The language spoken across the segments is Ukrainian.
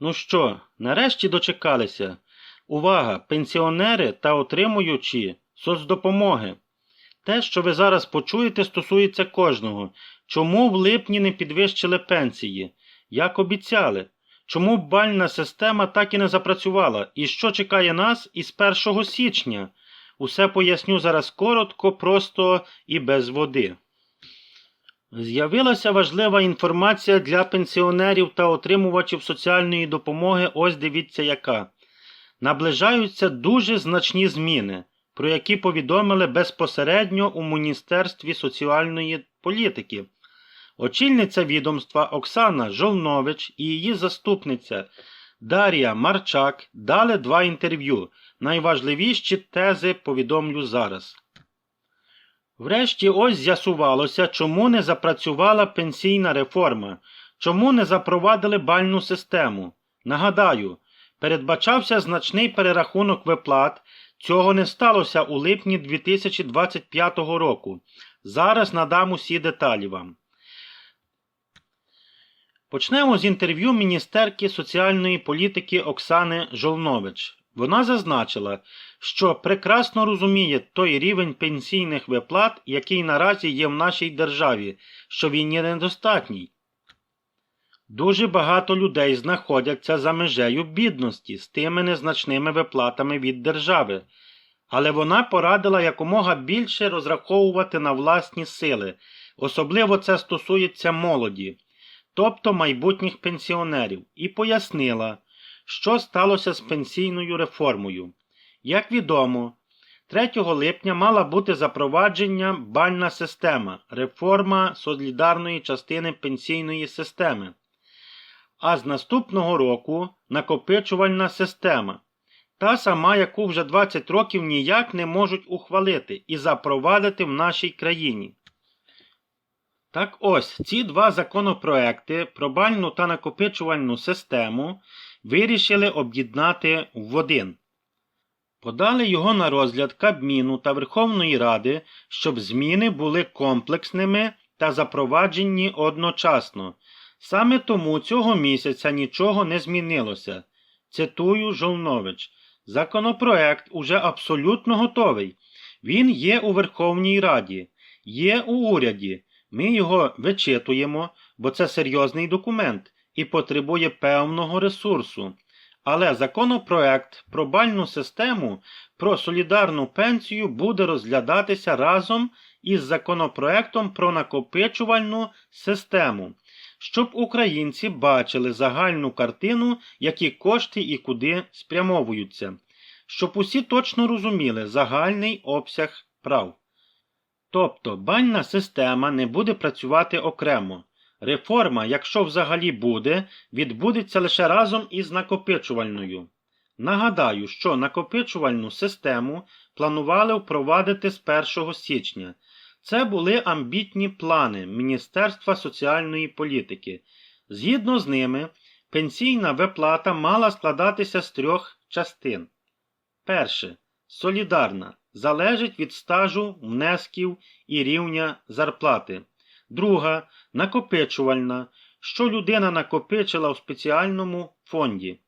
Ну що, нарешті дочекалися. Увага, пенсіонери та отримуючі соцдопомоги. Те, що ви зараз почуєте, стосується кожного. Чому в липні не підвищили пенсії? Як обіцяли? Чому бальна система так і не запрацювала? І що чекає нас із 1 січня? Усе поясню зараз коротко, просто і без води. З'явилася важлива інформація для пенсіонерів та отримувачів соціальної допомоги. Ось дивіться яка. Наближаються дуже значні зміни, про які повідомили безпосередньо у Міністерстві соціальної політики. Очільниця відомства Оксана Жолнович і її заступниця Дар'я Марчак дали два інтерв'ю. Найважливіші тези повідомлю зараз. Врешті ось з'ясувалося, чому не запрацювала пенсійна реформа, чому не запровадили бальну систему. Нагадаю, передбачався значний перерахунок виплат. Цього не сталося у липні 2025 року. Зараз надам усі деталі вам. Почнемо з інтерв'ю міністерки соціальної політики Оксани Жолнович. Вона зазначила, що прекрасно розуміє той рівень пенсійних виплат, який наразі є в нашій державі, що він є недостатній. Дуже багато людей знаходяться за межею бідності з тими незначними виплатами від держави, але вона порадила якомога більше розраховувати на власні сили, особливо це стосується молоді, тобто майбутніх пенсіонерів, і пояснила, що сталося з пенсійною реформою. Як відомо, 3 липня мала бути запровадження бальна система, реформа солідарної частини пенсійної системи, а з наступного року накопичувальна система, та сама, яку вже 20 років ніяк не можуть ухвалити і запровадити в нашій країні. Так ось ці два законопроекти про бальну та накопичувальну систему вирішили об'єднати в один. Подали його на розгляд Кабміну та Верховної Ради, щоб зміни були комплексними та запроваджені одночасно. Саме тому цього місяця нічого не змінилося. Цитую Жолнович. Законопроект уже абсолютно готовий. Він є у Верховній Раді, є у уряді. Ми його вичитуємо, бо це серйозний документ і потребує певного ресурсу. Але законопроект про бальну систему про солідарну пенсію буде розглядатися разом із законопроектом про накопичувальну систему, щоб українці бачили загальну картину, які кошти і куди спрямовуються, щоб усі точно розуміли загальний обсяг прав. Тобто бальна система не буде працювати окремо. Реформа, якщо взагалі буде, відбудеться лише разом із накопичувальною. Нагадаю, що накопичувальну систему планували впровадити з 1 січня. Це були амбітні плани Міністерства соціальної політики. Згідно з ними, пенсійна виплата мала складатися з трьох частин. Перше. Солідарна. Залежить від стажу, внесків і рівня зарплати. Друга накопичувальна, що людина накопичила у спеціальному фонді.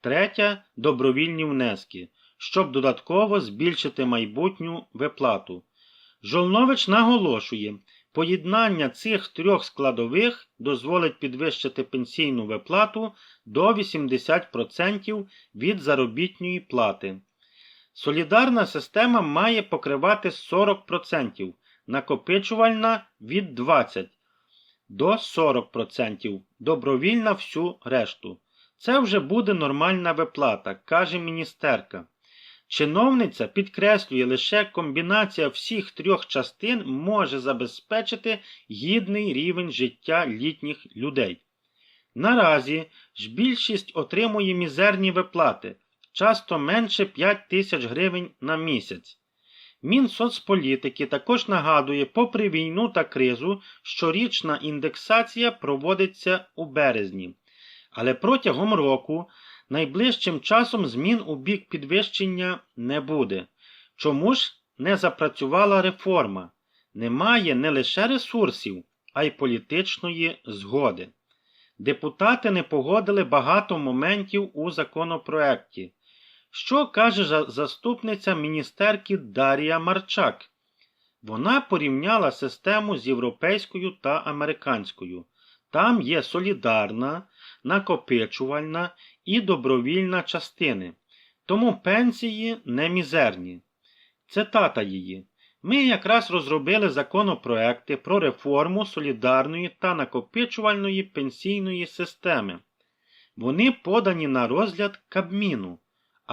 Третя добровільні внески, щоб додатково збільшити майбутню виплату. Жолнович наголошує, поєднання цих трьох складових дозволить підвищити пенсійну виплату до 80% від заробітної плати. Солідарна система має покривати 40%, накопичувальна від 20% до 40%, добровільна всю решту. Це вже буде нормальна виплата, каже міністерка. Чиновниця підкреслює, лише комбінація всіх трьох частин може забезпечити гідний рівень життя літніх людей. Наразі ж більшість отримує мізерні виплати, часто менше 5 тисяч гривень на місяць. Мінсоцполітики також нагадує, попри війну та кризу, щорічна індексація проводиться у березні. Але протягом року найближчим часом змін у бік підвищення не буде. Чому ж не запрацювала реформа? Немає не лише ресурсів, а й політичної згоди. Депутати не погодили багато моментів у законопроекті. Що каже заступниця міністерки Дарія Марчак? Вона порівняла систему з європейською та американською. Там є солідарна, накопичувальна і добровільна частини. Тому пенсії не мізерні. Цитата її. Ми якраз розробили законопроекти про реформу солідарної та накопичувальної пенсійної системи. Вони подані на розгляд Кабміну,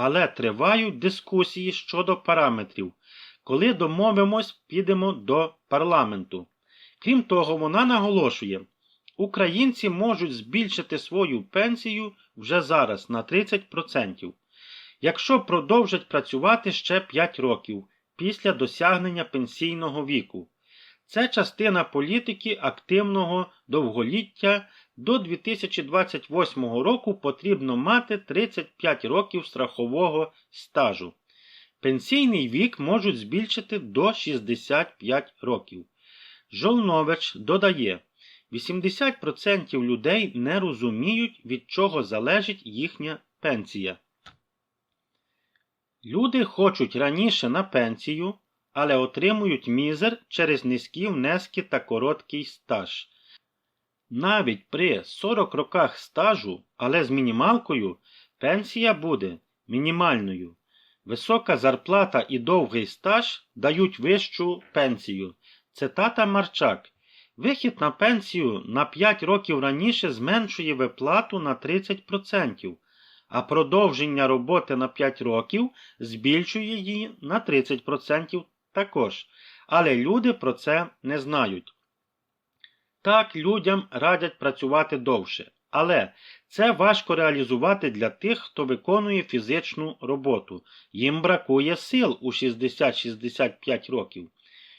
але тривають дискусії щодо параметрів. Коли домовимось, підемо до парламенту. Крім того, вона наголошує, українці можуть збільшити свою пенсію вже зараз на 30%, якщо продовжать працювати ще 5 років після досягнення пенсійного віку. Це частина політики активного довголіття. До 2028 року потрібно мати 35 років страхового стажу. Пенсійний вік можуть збільшити до 65 років. Жолнович додає, 80% людей не розуміють, від чого залежить їхня пенсія. Люди хочуть раніше на пенсію, але отримують мізер через низькі внески та короткий стаж. Навіть при 40 роках стажу, але з мінімалкою, пенсія буде мінімальною. Висока зарплата і довгий стаж дають вищу пенсію. Цитата Марчак. Вихід на пенсію на 5 років раніше зменшує виплату на 30%, а продовження роботи на 5 років збільшує її на 30% також. Але люди про це не знають. Так, людям радять працювати довше, але це важко реалізувати для тих, хто виконує фізичну роботу. Їм бракує сил у 60-65 років.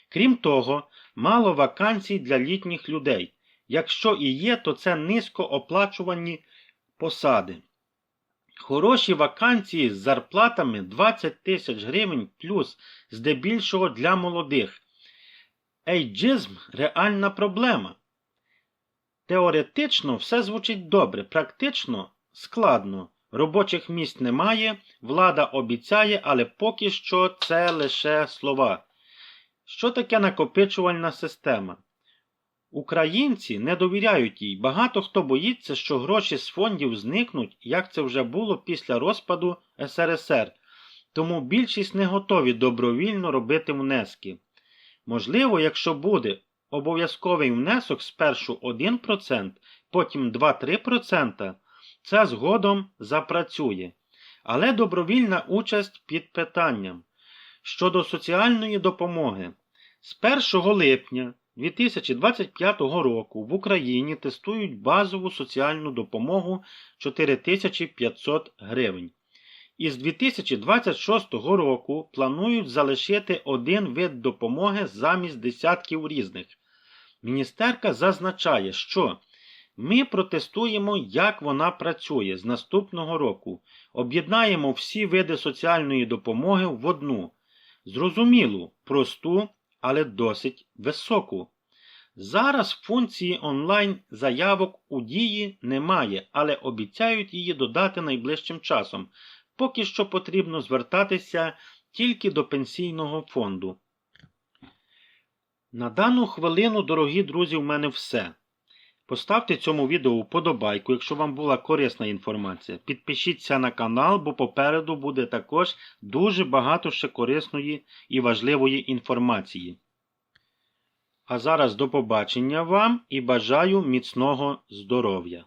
Крім того, мало вакансій для літніх людей. Якщо і є, то це низько оплачувані посади. Хороші вакансії з зарплатами 20 тисяч гривень плюс здебільшого для молодих. Ейджизм реальна проблема. Теоретично все звучить добре, практично складно. Робочих місць немає, влада обіцяє, але поки що це лише слова. Що таке накопичувальна система? Українці не довіряють їй. Багато хто боїться, що гроші з фондів зникнуть, як це вже було після розпаду СРСР, тому більшість не готові добровільно робити внески. Можливо, якщо буде обов'язковий внесок спершу 1%, потім 2-3%, це згодом запрацює. Але добровільна участь під питанням. Щодо соціальної допомоги, з 1 липня 2025 року в Україні тестують базову соціальну допомогу 4500 гривень. Із 2026 року планують залишити один вид допомоги замість десятків різних. Міністерка зазначає, що ми протестуємо, як вона працює з наступного року. Об'єднаємо всі види соціальної допомоги в одну. Зрозумілу, просту, але досить високу. Зараз функції онлайн заявок у дії немає, але обіцяють її додати найближчим часом. Поки що потрібно звертатися тільки до пенсійного фонду. На дану хвилину, дорогі друзі, в мене все. Поставте цьому відео вподобайку, якщо вам була корисна інформація. Підпишіться на канал, бо попереду буде також дуже багато ще корисної і важливої інформації. А зараз до побачення вам і бажаю міцного здоров'я!